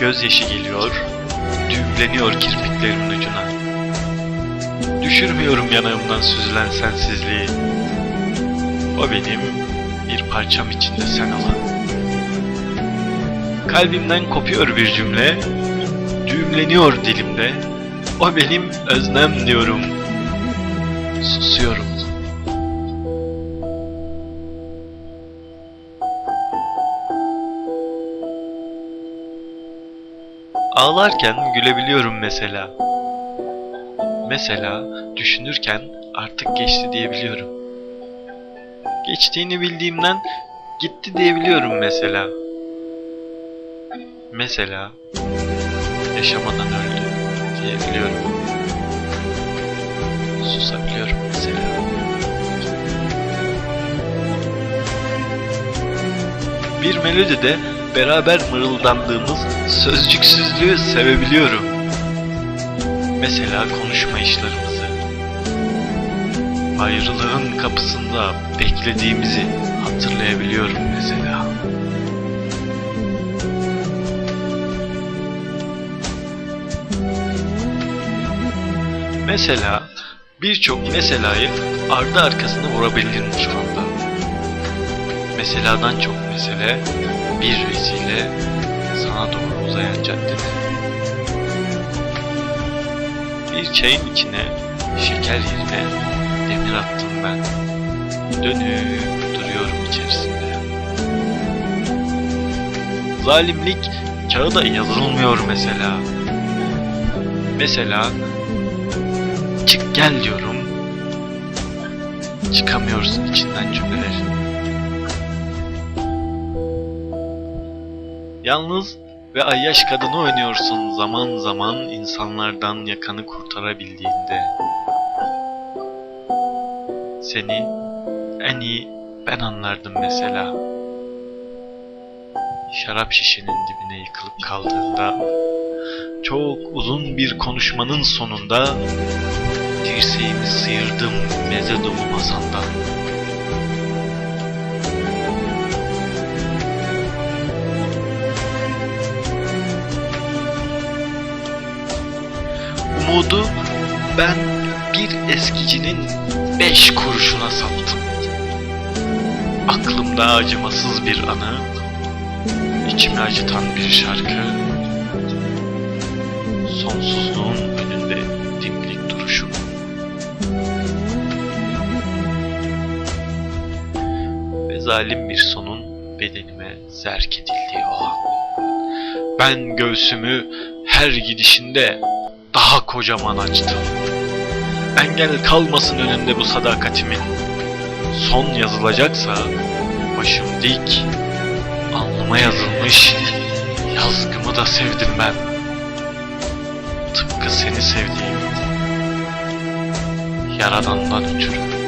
gözyaşı geliyor, düğümleniyor kirpiklerimin ucuna. Düşürmüyorum yanağımdan süzülen sensizliği. O benim bir parçam içinde sen olan. Kalbimden kopuyor bir cümle, düğümleniyor dilimde. O benim öznem diyorum. Susuyorum. Ağlarken gülebiliyorum mesela. Mesela düşünürken artık geçti diyebiliyorum. Geçtiğini bildiğimden gitti diyebiliyorum mesela. Mesela yaşamadan öldü diyebiliyorum. Susabiliyorum mesela. Bir melodide beraber mırıldandığımız sözcüksüzlüğü sevebiliyorum. Mesela konuşmayışlarımızı. Ayrılığın kapısında beklediğimizi hatırlayabiliyorum mesela. Mesela birçok meselayı ardı arkasına vurabilirim şu anda. Meseladan çok mesele, bir vesile sana doğru uzayan caddede. Bir çayın içine şeker yerine demir attım ben. Dönüp duruyorum içerisinde. Zalimlik kağıda yazılmıyor mesela. Mesela çık gel diyorum. Çıkamıyorsun içinden cümlelerin. Yalnız ve ayyaş kadını oynuyorsun zaman zaman insanlardan yakanı kurtarabildiğinde. Seni en iyi ben anlardım mesela. Şarap şişenin dibine yıkılıp kaldığında, çok uzun bir konuşmanın sonunda dirseğimi sıyırdım meze dolu masandan. Umudu ben bir eskicinin beş kuruşuna sattım. Aklımda acımasız bir anı, içimi acıtan bir şarkı, sonsuzluğun önünde dimdik duruşum. Ve zalim bir sonun bedenime zerk edildiği o an. Ben göğsümü her gidişinde daha kocaman açtım. Engel kalmasın önünde bu sadakatimin. Son yazılacaksa başım dik, alnıma yazılmış yazgımı da sevdim ben. Tıpkı seni sevdiğim yaradandan ötürü.